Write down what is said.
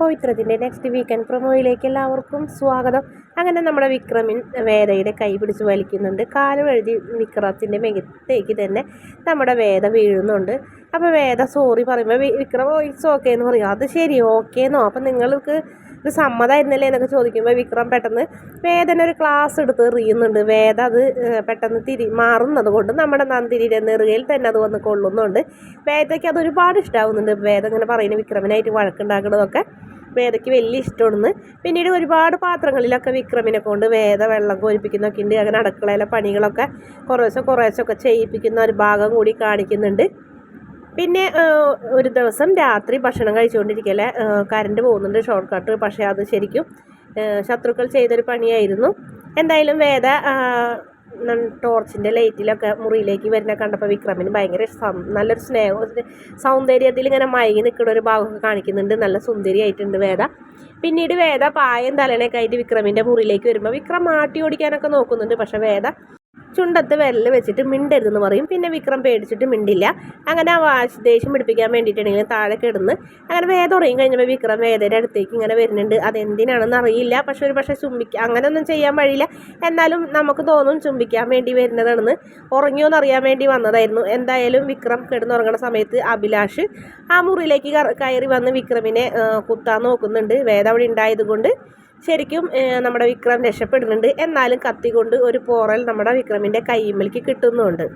പവിത്രത്തിന്റെ next weekend പ്രൊമോയിലേക്ക് എല്ലാവർക്കും സ്വാഗതം. അങ്ങനെ നമ്മുടെ വിക്രമിൻ വേദയുടെ കൈ പിടിച്ച് വലിക്കുന്നുണ്ട്. കാലുവഴുതി വിക്രത്തിന്റെ മികത്തേക്ക് തന്നെ നമ്മുടെ വേദ വീഴുന്നുണ്ട്. അപ്പോൾ വേദ സോറി പറയുമ്പോൾ വിക്രം ഇറ്റ്സ് ഓക്കെ എന്ന് പറയും. അത് ശരി ഓക്കെ എന്നോ? അപ്പം നിങ്ങൾക്ക് ഇത് സമ്മതമായിരുന്നല്ലേ എന്നൊക്കെ ചോദിക്കുമ്പോൾ വിക്രം പെട്ടെന്ന് വേദന ഒരു ക്ലാസ് എടുത്ത് എറിയുന്നുണ്ട്. വേദ അത് പെട്ടെന്ന് തിരി മാറുന്നത് കൊണ്ട് നമ്മുടെ നന്ദിനിയുടെ നെറുകയിൽ തന്നെ അത് വന്ന് കൊള്ളുന്നുണ്ട്. വേദയ്ക്ക് അത് ഒരുപാട് ഇഷ്ടമാവുന്നുണ്ട് വേദ ഇങ്ങനെ പറയുന്ന വിക്രമനായിട്ട് വഴക്കുണ്ടാക്കണതൊക്കെ വേദയ്ക്ക് വലിയ ഇഷ്ടമാണെന്ന്. പിന്നീട് ഒരുപാട് പാത്രങ്ങളിലൊക്കെ വിക്രമിനെ കൊണ്ട് വേദ വെള്ളം കോരിപ്പിക്കുന്നൊക്കെ ഉണ്ട് അങ്ങനെ അടുക്കളയിലെ പണികളൊക്കെ കുറേശ്ശെ കുറേശ്ശൊക്കെ ചെയ്യിപ്പിക്കുന്ന ഒരു ഭാഗം കൂടി കാണിക്കുന്നുണ്ട്. പിന്നെ ഒരു ദിവസം രാത്രി ഭക്ഷണം കഴിച്ചുകൊണ്ടിരിക്കലെ കറണ്ട് പോകുന്നുണ്ട് ഷോർട്ട് കട്ട് പക്ഷേ അത് ശരിക്കും ശത്രുക്കൾ ചെയ്തൊരു പണിയായിരുന്നു. എന്തായാലും വേദ ടോർച്ചിന്റെ ലൈറ്റിലൊക്കെ മുറിയിലേക്ക് വരുന്ന കണ്ടപ്പോൾ വിക്രമിന് ഭയങ്കര നല്ലൊരു സ്നേഹം സൗന്ദര്യത്തിൽ ഇങ്ങനെ മയങ്ങി നിൽക്കുന്ന ഒരു ഭാഗമൊക്കെ കാണിക്കുന്നുണ്ട്. നല്ല സുന്ദരിയായിട്ടുണ്ട് വേദ. പിന്നീട് വേദ പായം തലനൊക്കെ ആയിട്ട് വിക്രമിന്റെ മുറിയിലേക്ക് വരുമ്പോൾ വിക്രം മാട്ടി ഓടിക്കാനൊക്കെ നോക്കുന്നുണ്ട്. പക്ഷേ വേദ ചുണ്ടത്ത് വിരൽ വെച്ചിട്ട് മിണ്ടരുതെന്ന് പറയും. പിന്നെ വിക്രം പേടിച്ചിട്ട് മിണ്ടില്ല. അങ്ങനെ ആ വാശി ദേഷ്യം പിടിപ്പിക്കാൻ വേണ്ടിയിട്ടാണെങ്കിൽ താഴെ കിടന്ന് അങ്ങനെ വേദം ഉറങ്ങി കഴിഞ്ഞപ്പോൾ വിക്രം വേദയുടെ അടുത്തേക്ക് ഇങ്ങനെ വരുന്നുണ്ട്. അതെന്തിനാണെന്ന് അറിയില്ല. പക്ഷെ ഒരു പക്ഷേ ചുംബിക്കുക അങ്ങനെയൊന്നും ചെയ്യാൻ വഴിയില്ല. എന്നാലും നമുക്ക് തോന്നും ചുംബിക്കാൻ വേണ്ടി വരുന്നതാണെന്ന്. ഉറങ്ങിയോന്ന് അറിയാൻ വേണ്ടി വന്നതായിരുന്നു. എന്തായാലും വിക്രം കിടന്നുറങ്ങുന്ന സമയത്ത് അഭിലാഷ് ആ മുറിയിലേക്ക് കയറി വന്ന് വിക്രമിനെ കുത്താൻ നോക്കുന്നുണ്ട്. വേദ അവിടെ ഉണ്ടായത് കൊണ്ട് ശരിക്കും നമ്മുടെ വിക്രം രക്ഷപ്പെടുന്നുണ്ട്. എന്നാലും കത്തി കൊണ്ട് ഒരു പോറൽ നമ്മുടെ വിക്രമിന്റെ കൈമ്മലേക്ക് കിട്ടുന്നുമുണ്ട്